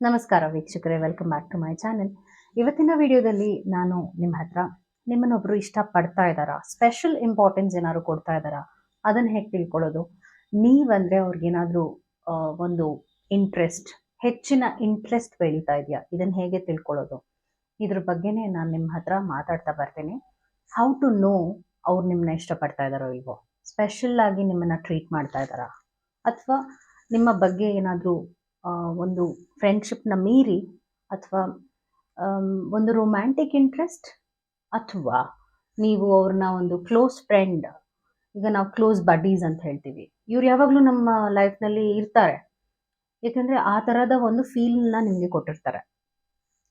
ನಮಸ್ಕಾರ ವೀಕ್ಷಕರೇ welcome back to my channel ಇವತ್ತಿನ ವಿಡಿಯೋದಲ್ಲಿ ನಾನು ನಿಮ್ಮ ಹತ್ರ ನಿಮ್ಮನ್ನೊಬ್ರು ಇಷ್ಟಪಡ್ತಾ ಇದ್ದಾರಾ? ಸ್ಪೆಷಲ್ ಇಂಪಾರ್ಟೆನ್ಸ್ ಏನಾದ್ರು ಕೊಡ್ತಾ ಇದ್ದಾರಾ? ಅದನ್ನು ಹೇಗೆ ತಿಳ್ಕೊಳ್ಳೋದು? ನೀವಂದ್ರೆ ಅವ್ರಿಗೇನಾದರೂ ಒಂದು ಇಂಟ್ರೆಸ್ಟ್ ಹೆಚ್ಚಿನ ಇಂಟ್ರೆಸ್ಟ್ ಬೆಳೀತಾ ಇದೆಯಾ? ಇದನ್ನು ಹೇಗೆ ತಿಳ್ಕೊಳ್ಳೋದು? ಇದ್ರ ಬಗ್ಗೆನೇ ನಾನು ನಿಮ್ಮ ಹತ್ರ ಮಾತಾಡ್ತಾ ಬರ್ತೀನಿ. ಹೌ ಟು ನೋ ಅವ್ರು ನಿಮ್ಮನ್ನ ಇಷ್ಟಪಡ್ತಾ ಇದ್ದಾರೋ ಇಲ್ವೋ? ಸ್ಪೆಷಲ್ ಆಗಿ ನಿಮ್ಮನ್ನ ಟ್ರೀಟ್ ಮಾಡ್ತಾ ಇದ್ದಾರಾ? ಅಥವಾ ನಿಮ್ಮ ಬಗ್ಗೆ ಏನಾದರೂ ಒಂದು ಫ್ರೆಂಡ್ಶಿಪ್ನ ಮೀರಿ ಅಥವಾ ಒಂದು ರೊಮ್ಯಾಂಟಿಕ್ ಇಂಟ್ರೆಸ್ಟ್ ಅಥವಾ ನೀವು ಅವ್ರನ್ನ ಒಂದು ಕ್ಲೋಸ್ ಫ್ರೆಂಡ್ ಈಗ ನಾವು ಕ್ಲೋಸ್ ಬಡೀಸ್ ಅಂತ ಹೇಳ್ತೀವಿ. ಇವ್ರು ಯಾವಾಗಲೂ ನಮ್ಮ ಲೈಫ್ನಲ್ಲಿ ಇರ್ತಾರೆ. ಏಕೆಂದರೆ ಆ ಥರದ ಒಂದು ಫೀಲ್ನ ನಿಮಗೆ ಕೊಟ್ಟಿರ್ತಾರೆ.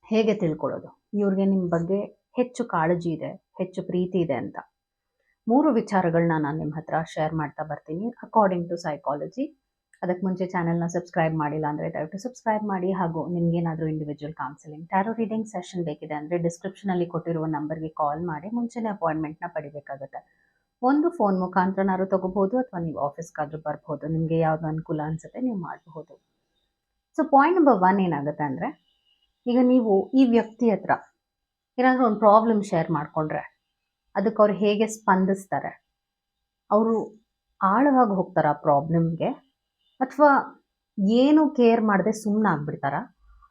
ಹೇಗೆ ತಿಳ್ಕೊಳ್ಳೋದು? ಇವ್ರಿಗೆ ನಿಮ್ಮ ಬಗ್ಗೆ ಹೆಚ್ಚು ಕಾಳಜಿ ಇದೆ, ಹೆಚ್ಚು ಪ್ರೀತಿ ಇದೆ ಅಂತ. ಮೂರು ವಿಚಾರಗಳನ್ನ ನಾನು ನಿಮ್ಮ ಹತ್ರ ಶೇರ್ ಮಾಡ್ತಾ ಬರ್ತೀನಿ. ಅಕಾರ್ಡಿಂಗ್ ಟು ಸೈಕಾಲಜಿ ಅದಕ್ಕೆ ಮುಂಚೆ ಚಾನೆಲ್ನ ಸಬ್ಸ್ಕ್ರೈಬ್ ಮಾಡಿಲ್ಲ ಅಂದರೆ ದಯವಿಟ್ಟು ಸಬ್ಸ್ಕ್ರೈಬ್ ಮಾಡಿ ಹಾಗೂ ನಿಮಗೇನಾದರೂ individual counselling tarot reading session ಬೇಕಿದೆ ಅಂದರೆ ಡಿಸ್ಕ್ರಿಪ್ಷನಲ್ಲಿ ಕೊಟ್ಟಿರುವ ನಂಬರ್ಗೆ ಕಾಲ್ ಮಾಡಿ, ಮುಂಚೆನೇ ಅಪಾಯಿಂಟ್ಮೆಂಟ್ನ ಪಡಿಬೇಕಾಗುತ್ತೆ. ಒಂದು ಫೋನ್ ಮುಖಾಂತರನಾದ್ರು ತಗೋಬಹುದು ಅಥವಾ ನೀವು ಆಫೀಸ್ಗಾದ್ರೂ ಬರ್ಬೋದು ನಿಮಗೆ ಯಾವುದು ಅನುಕೂಲ ಅನಿಸುತ್ತೆ ನೀವು ಮಾಡಬಹುದು. ಸೊ ಪಾಯಿಂಟ್ ನಂಬರ್ ಒನ್ ಏನಾಗುತ್ತೆ ಅಂದರೆ, ಈಗ ನೀವು ಈ ವ್ಯಕ್ತಿ ಹತ್ರ ಏನಾದರೂ ಒಂದು ಪ್ರಾಬ್ಲಮ್ ಶೇರ್ ಮಾಡಿಕೊಂಡ್ರೆ ಅದಕ್ಕೆ ಅವ್ರು ಹೇಗೆ ಸ್ಪಂದಿಸ್ತಾರೆ? ಅವರು ಆಳವಾಗಿ ಹೋಗ್ತಾರೆ ಆ ಪ್ರಾಬ್ಲಮ್ಗೆ ಅಥವಾ ಏನು ಕೇರ್ ಮಾಡದೆ ಸುಮ್ಮನೆ ಆಗ್ಬಿಡ್ತಾರ?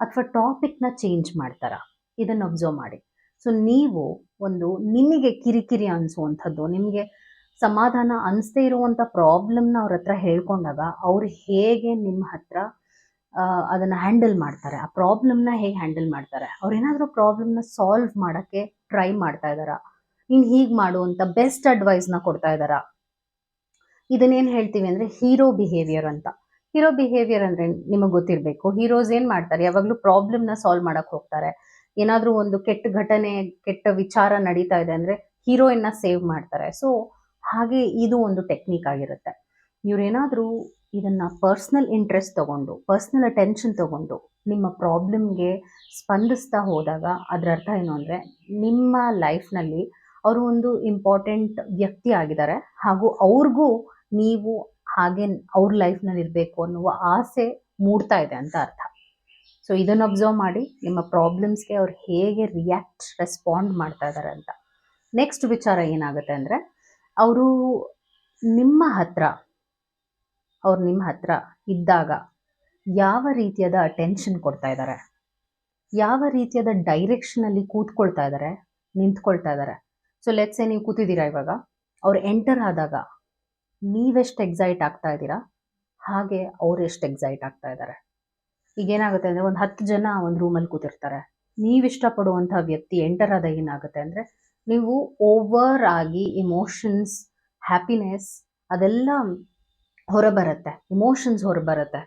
ಅಥವಾ ಟಾಪಿಕ್ನ ಚೇಂಜ್ ಮಾಡ್ತಾರ? ಇದನ್ನು ಅಬ್ಸರ್ವ್ ಮಾಡಿ. ಸೊ ನೀವು ಒಂದು ನಿಮಗೆ ಕಿರಿಕಿರಿ ಅನಿಸುವಂಥದ್ದು, ನಿಮಗೆ ಸಮಾಧಾನ ಅನಿಸ್ದೇ ಇರುವಂಥ ಪ್ರಾಬ್ಲಮ್ನ ಅವ್ರ ಹತ್ರ ಹೇಳ್ಕೊಂಡಾಗ ಅವ್ರು ಹೇಗೆ ನಿಮ್ಮ ಹತ್ರ ಅದನ್ನು ಹ್ಯಾಂಡಲ್ ಮಾಡ್ತಾರೆ? ಆ ಪ್ರಾಬ್ಲಮ್ನ ಹೇಗೆ ಹ್ಯಾಂಡಲ್ ಮಾಡ್ತಾರೆ? ಅವ್ರು ಪ್ರಾಬ್ಲಮ್ ಪ್ರಾಬ್ಲಮ್ನ ಸಾಲ್ವ್ ಮಾಡೋಕ್ಕೆ ಟ್ರೈ ಮಾಡ್ತಾ ಇದ್ದಾರಾ? ನೀನು ಹೀಗೆ ಮಾಡು ಅಂತ ಬೆಸ್ಟ್ ಅಡ್ವೈಸ್ನ ಕೊಡ್ತಾ ಇದ್ದಾರಾ? ಇದನ್ನೇನು ಹೇಳ್ತೀವಿ ಅಂದರೆ ಹೀರೋ ಬಿಹೇವಿಯರ್ ಅಂತ. ಹೀರೋ ಬಿಹೇವಿಯರ್ ಅಂದ್ರೆ ನಿಮಗೆ ಗೊತ್ತಿರಬೇಕು. ಹೀರೋಸ್ ಏನು ಮಾಡ್ತಾರೆ? ಯಾವಾಗಲೂ ಪ್ರಾಬ್ಲಮ್ನ ಸಾಲ್ವ್ ಮಾಡೋಕ್ಕೆ ಹೋಗ್ತಾರೆ. ಏನಾದರೂ ಒಂದು ಕೆಟ್ಟ ಘಟನೆ, ಕೆಟ್ಟ ವಿಚಾರ ನಡೀತಾ ಇದೆ ಅಂದರೆ ಹೀರೋಯಿನ್ನ ಸೇವ್ ಮಾಡ್ತಾರೆ. ಸೊ ಹಾಗೆ ಇದು ಒಂದು ಟೆಕ್ನಿಕ್ ಆಗಿರುತ್ತೆ. ಇವರೇನಾದರೂ ಇದನ್ನ ಪರ್ಸ್ನಲ್ ಇಂಟ್ರೆಸ್ಟ್ ತಗೊಂಡು ಪರ್ಸ್ನಲ್ ಅಟೆನ್ಷನ್ ತಗೊಂಡು ನಿಮ್ಮ ಪ್ರಾಬ್ಲಮ್ಗೆ ಸ್ಪಂದಿಸ್ತಾ ಹೋದಾಗ ಅದರ ಅರ್ಥ ಏನು ಅಂದರೆ ನಿಮ್ಮ ಲೈಫ್ನಲ್ಲಿ ಅವರು ಒಂದು ಇಂಪಾರ್ಟೆಂಟ್ ವ್ಯಕ್ತಿ ಆಗಿದ್ದಾರೆ. ಹಾಗೂ ಅವ್ರಿಗೂ ನೀವು ಹಾಗೆ ಅವ್ರ ಲೈಫ್ನಲ್ಲಿ ಇರಬೇಕು ಅನ್ನುವ ಆಸೆ ಮೂಡ್ತಾ ಇದೆ ಅಂತ ಅರ್ಥ. ಸೊ ಇದನ್ನು ಅಬ್ಸರ್ವ್ ಮಾಡಿ ನಿಮ್ಮ ಪ್ರಾಬ್ಲಮ್ಸ್ಗೆ ಅವ್ರು ಹೇಗೆ ರಿಯಾಕ್ಟ್ ರೆಸ್ಪಾಂಡ್ ಮಾಡ್ತಾ ಇದ್ದಾರೆ ಅಂತ. ನೆಕ್ಸ್ಟ್ ವಿಚಾರ ಏನಾಗುತ್ತೆ ಅಂದರೆ, ಅವರು ನಿಮ್ಮ ಹತ್ರ, ಅವ್ರು ನಿಮ್ಮ ಹತ್ರ ಇದ್ದಾಗ ಯಾವ ರೀತಿಯಾದ ಅಟೆನ್ಷನ್ ಕೊಡ್ತಾ ಇದ್ದಾರೆ ಯಾವ ರೀತಿಯಾದ ಡೈರೆಕ್ಷನಲ್ಲಿ ಕೂತ್ಕೊಳ್ತಾ ಇದ್ದಾರೆ ನಿಂತ್ಕೊಳ್ತಾ ಇದ್ದಾರೆ ಸೊ ಲೆಟ್ಸೆ ನೀವು ಕೂತಿದ್ದೀರಾ ಇವಾಗ, ಅವ್ರು ಎಂಟರ್ ಆದಾಗ ನೀವೆಷ್ಟು ಎಕ್ಸೈಟ್ ಆಗ್ತಾ ಇದ್ದೀರಾ? ಹಾಗೆ ಅವ್ರು ಎಷ್ಟು ಎಕ್ಸೈಟ್ ಆಗ್ತಾ ಇದ್ದಾರೆ? ಈಗ ಏನಾಗುತ್ತೆ ಅಂದರೆ ಒಂದು ಹತ್ತು ಜನ ಒಂದು ರೂಮಲ್ಲಿ ಕೂತಿರ್ತಾರೆ. ನೀವು ಇಷ್ಟಪಡುವಂಥ ವ್ಯಕ್ತಿ ಎಂಟರ್ ಆದಾಗ ಏನಾಗುತ್ತೆ ಅಂದರೆ ನೀವು ಓವರ್ ಆಗಿ ಇಮೋಷನ್ಸ್ ಹ್ಯಾಪಿನೆಸ್ ಅದೆಲ್ಲ ಹೊರಬರುತ್ತೆ. ಇಮೋಷನ್ಸ್ ಹೊರಬರುತ್ತೆ.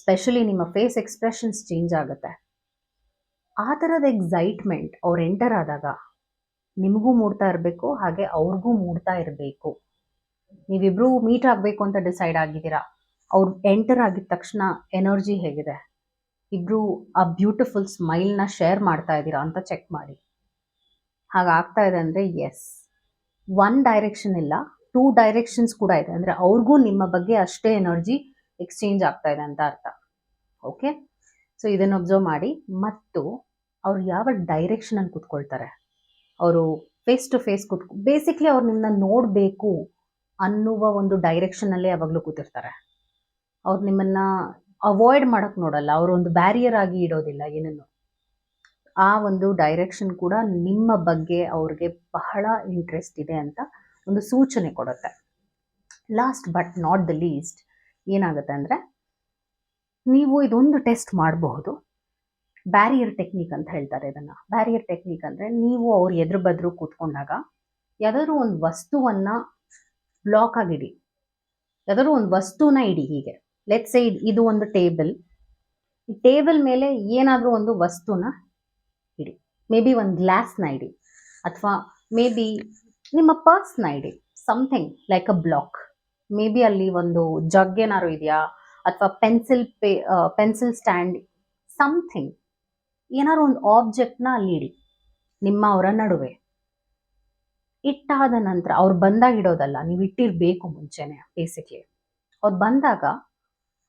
ಸ್ಪೆಷಲಿ ನಿಮ್ಮ ಫೇಸ್ ಎಕ್ಸ್ಪ್ರೆಷನ್ಸ್ ಚೇಂಜ್ ಆಗುತ್ತೆ. ಆ ಥರದ ಎಕ್ಸೈಟ್ಮೆಂಟ್ ಅವ್ರು ಎಂಟರ್ ಆದಾಗ ನಿಮಗೂ ಮೂಡ್ತಾ ಇರಬೇಕು, ಹಾಗೆ ಅವ್ರಿಗೂ ಮೂಡ್ತಾ ಇರಬೇಕು. ನೀವಿಬ್ರು ಮೀಟ್ ಆಗಬೇಕು ಅಂತ ಡಿಸೈಡ್ ಆಗಿದ್ದೀರಾ? ಅವ್ರು ಎಂಟರ್ ಆಗಿದ ತಕ್ಷಣ ಎನರ್ಜಿ ಹೇಗಿದೆ? ಇಬ್ರು ಆ ಬ್ಯೂಟಿಫುಲ್ ಸ್ಮೈಲ್ನ ಶೇರ್ ಮಾಡ್ತಾ ಇದ್ದೀರಾ ಅಂತ ಚೆಕ್ ಮಾಡಿ. ಹಾಗಾಗ್ತಾ ಇದೆ ಅಂದರೆ ಎಸ್ ಒನ್ ಡೈರೆಕ್ಷನ್ ಇಲ್ಲ ಟೂ ಡೈರೆಕ್ಷನ್ಸ್ ಕೂಡ ಇದೆ. ಅಂದರೆ ಅವ್ರಿಗೂ ನಿಮ್ಮ ಬಗ್ಗೆ ಅಷ್ಟೇ ಎನರ್ಜಿ ಎಕ್ಸ್ಚೇಂಜ್ ಆಗ್ತಾ ಇದೆ ಅಂತ ಅರ್ಥ. ಓಕೆ ಸೊ ಇದನ್ನು ಅಬ್ಸರ್ವ್ ಮಾಡಿ. ಮತ್ತು ಅವ್ರು ಯಾವ ಡೈರೆಕ್ಷನಲ್ಲಿ ಕೂತ್ಕೊಳ್ತಾರೆ? ಅವರು ಫೇಸ್ ಟು ಫೇಸ್ ಕೂತ್ಕೊ ಬೇಸಿಕ್ಲಿ ಅವ್ರು ನಿಮ್ಮನ್ನ ನೋಡಬೇಕು. ಅನ್ನುವ ಒಂದು ಡೈರೆಕ್ಷನಲ್ಲೇ ಯಾವಾಗಲೂ ಕೂತಿರ್ತಾರೆ. ಅವ್ರು ನಿಮ್ಮನ್ನ ಅವಾಯ್ಡ್ ಮಾಡೋಕ್ಕೆ ನೋಡಲ್ಲ, ಅವರು ಒಂದು ಬ್ಯಾರಿಯರ್ ಆಗಿ ಇಡೋದಿಲ್ಲ ಏನನ್ನು ಆ ಒಂದು ಡೈರೆಕ್ಷನ್ ಕೂಡ ನಿಮ್ಮ ಬಗ್ಗೆ ಅವ್ರಿಗೆ ಬಹಳ ಇಂಟ್ರೆಸ್ಟ್ ಇದೆ ಅಂತ ಒಂದು ಸೂಚನೆ ಕೊಡುತ್ತೆ. Last but not the least ಏನಾಗುತ್ತೆ ಅಂದರೆ, ನೀವು ಇದೊಂದು ಟೆಸ್ಟ್ ಮಾಡಬಹುದು. ಬ್ಯಾರಿಯರ್ ಟೆಕ್ನಿಕ್ ಅಂತ ಹೇಳ್ತಾರೆ ಇದನ್ನು. ಬ್ಯಾರಿಯರ್ ಟೆಕ್ನಿಕ್ ಅಂದರೆ ನೀವು ಅವ್ರ ಎದುರು ಬದ್ರು ಕೂತ್ಕೊಂಡಾಗ ಯಾವ್ದಾದ್ರು ಒಂದು ವಸ್ತುವನ್ನು ಬ್ಲಾಕ್ ಆಗಿಡಿ. ಯಾವ್ದಾದ್ರು ಒಂದು ವಸ್ತುನ ಇಡಿ ಹೀಗೆ. ಲೆಟ್ಸ್ ಸೇ ಇದು ಒಂದು ಟೇಬಲ್ ಈ ಟೇಬಲ್ ಮೇಲೆ ಏನಾದರೂ ಒಂದು ವಸ್ತುನ ಇಡಿ. ಮೇ ಬಿ ಒಂದು ಗ್ಲಾಸ್ನ ಇಡಿ. ಅಥವಾ ಮೇ ಬಿ ನಿಮ್ಮ ಪರ್ಸ್ನ ಇಡಿ. Something like a block maybe ಅಲ್ಲಿ ಒಂದು ಜಗ್ ಏನಾದ್ರು ಇದೆಯಾ? ಅಥವಾ ಪೆನ್ಸಿಲ್ ಪೇ ಪೆನ್ಸಿಲ್ ಸ್ಟ್ಯಾಂಡ್ ಸಮಥಿಂಗ್ ಏನಾದ್ರು ಒಂದು ಆಬ್ಜೆಕ್ಟ್ನ ಅಲ್ಲಿ ಇಡಿ. ನಿಮ್ಮ ಅವರ ನಡುವೆ. ಇಟ್ಟಾದ ನಂತರ ಅವ್ರು ಬಂದಾಗ ಇಡೋದಲ್ಲ, ನೀವು ಇಟ್ಟಿರಬೇಕು ಮುಂಚೆನೆ ಬೇಸಿಕ್ಲಿ ಅವ್ರು ಬಂದಾಗ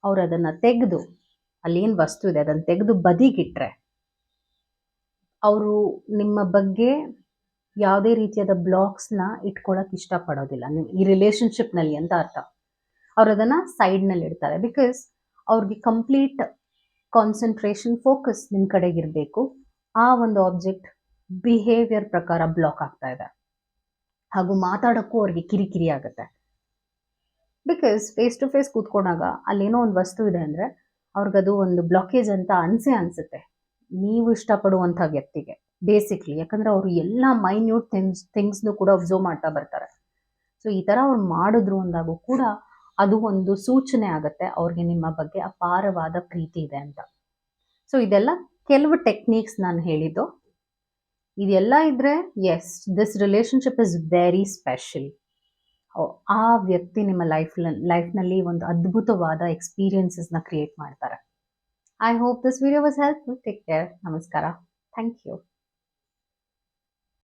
ಅವ್ರು ಅದನ್ನು ತೆಗೆದು ಅಲ್ಲಿ ಏನು ವಸ್ತು ಇದೆ ಅದನ್ನು ತೆಗೆದು ಬದಿಗಿಟ್ರೆ, ಅವರು ನಿಮ್ಮ ಬಗ್ಗೆ ಯಾವುದೇ ರೀತಿಯಾದ ಬ್ಲಾಕ್ಸ್ನ ಇಟ್ಕೊಳಕ್ಕೆ ಇಷ್ಟಪಡೋದಿಲ್ಲ. ನೀವು ಈ ರಿಲೇಷನ್ಶಿಪ್ನಲ್ಲಿ ಅಂತ ಅರ್ಥ. ಅವ್ರು ಅದನ್ನು ಸೈಡ್ನಲ್ಲಿ ಇಡ್ತಾರೆ. ಬಿಕಾಸ್ ಅವ್ರಿಗೆ ಕಂಪ್ಲೀಟ್ ಕಾನ್ಸಂಟ್ರೇಷನ್, ಫೋಕಸ್ ನಿಮ್ಮ ಕಡೆಗಿರಬೇಕು. ಆ ಒಂದು ಆಬ್ಜೆಕ್ಟ್ ಬಿಹೇವಿಯರ್ ಪ್ರಕಾರ ಬ್ಲಾಕ್ ಆಗ್ತಾ ಇದೆ. ಹಾಗೂ ಮಾತಾಡೋಕ್ಕೂ ಅವ್ರಿಗೆ ಕಿರಿಕಿರಿ ಆಗುತ್ತೆ. ಬಿಕಾಸ್ ಫೇಸ್ ಟು ಫೇಸ್ ಕೂತ್ಕೊಂಡಾಗ ಅಲ್ಲೇನೋ ಒಂದು ವಸ್ತು ಇದೆ ಅಂದರೆ ಅವ್ರಿಗದು ಒಂದು ಬ್ಲಾಕೇಜ್ ಅಂತ ಅನಿಸೇ ಅನಿಸುತ್ತೆ. ನೀವು ಇಷ್ಟಪಡುವಂಥ ವ್ಯಕ್ತಿಗೆ ಬೇಸಿಕ್ಲಿ ಯಾಕಂದರೆ ಅವರು ಎಲ್ಲ ಮೈನ್ಯೂಟ್ ಥಿಂಗ್ಸ್ ಥಿಂಗ್ಸ್ನು ಕೂಡ ಅಬ್ಸರ್ವ್ ಮಾಡ್ತಾ ಬರ್ತಾರೆ. ಸೊ ಈ ಥರ ಅವ್ರು ಮಾಡಿದ್ರು ಅಂದಾಗೂ ಕೂಡ ಅದು ಒಂದು ಸೂಚನೆ ಆಗುತ್ತೆ ಅವ್ರಿಗೆ ನಿಮ್ಮ ಬಗ್ಗೆ ಅಪಾರವಾದ ಪ್ರೀತಿ ಇದೆ ಅಂತ. ಸೊ ಇದೆಲ್ಲ ಕೆಲವು ಟೆಕ್ನಿಕ್ಸ್ ನಾನು ಹೇಳಿದ್ದು. ಇದೆಲ್ಲ ಇದ್ರೆ as this relationship is very special ಆ ವ್ಯಕ್ತಿ ನಿಮ್ಮ ಲೈಫ್ ಲೈಫ್ನಲ್ಲಿ ಒಂದು ಅದ್ಭುತವಾದ ಎಕ್ಸ್ಪೀರಿಯನ್ಸಸ್ನ ಕ್ರಿಯೇಟ್ ಮಾಡ್ತಾರೆ. I hope this video was help take care ನಮಸ್ಕಾರ. Thank you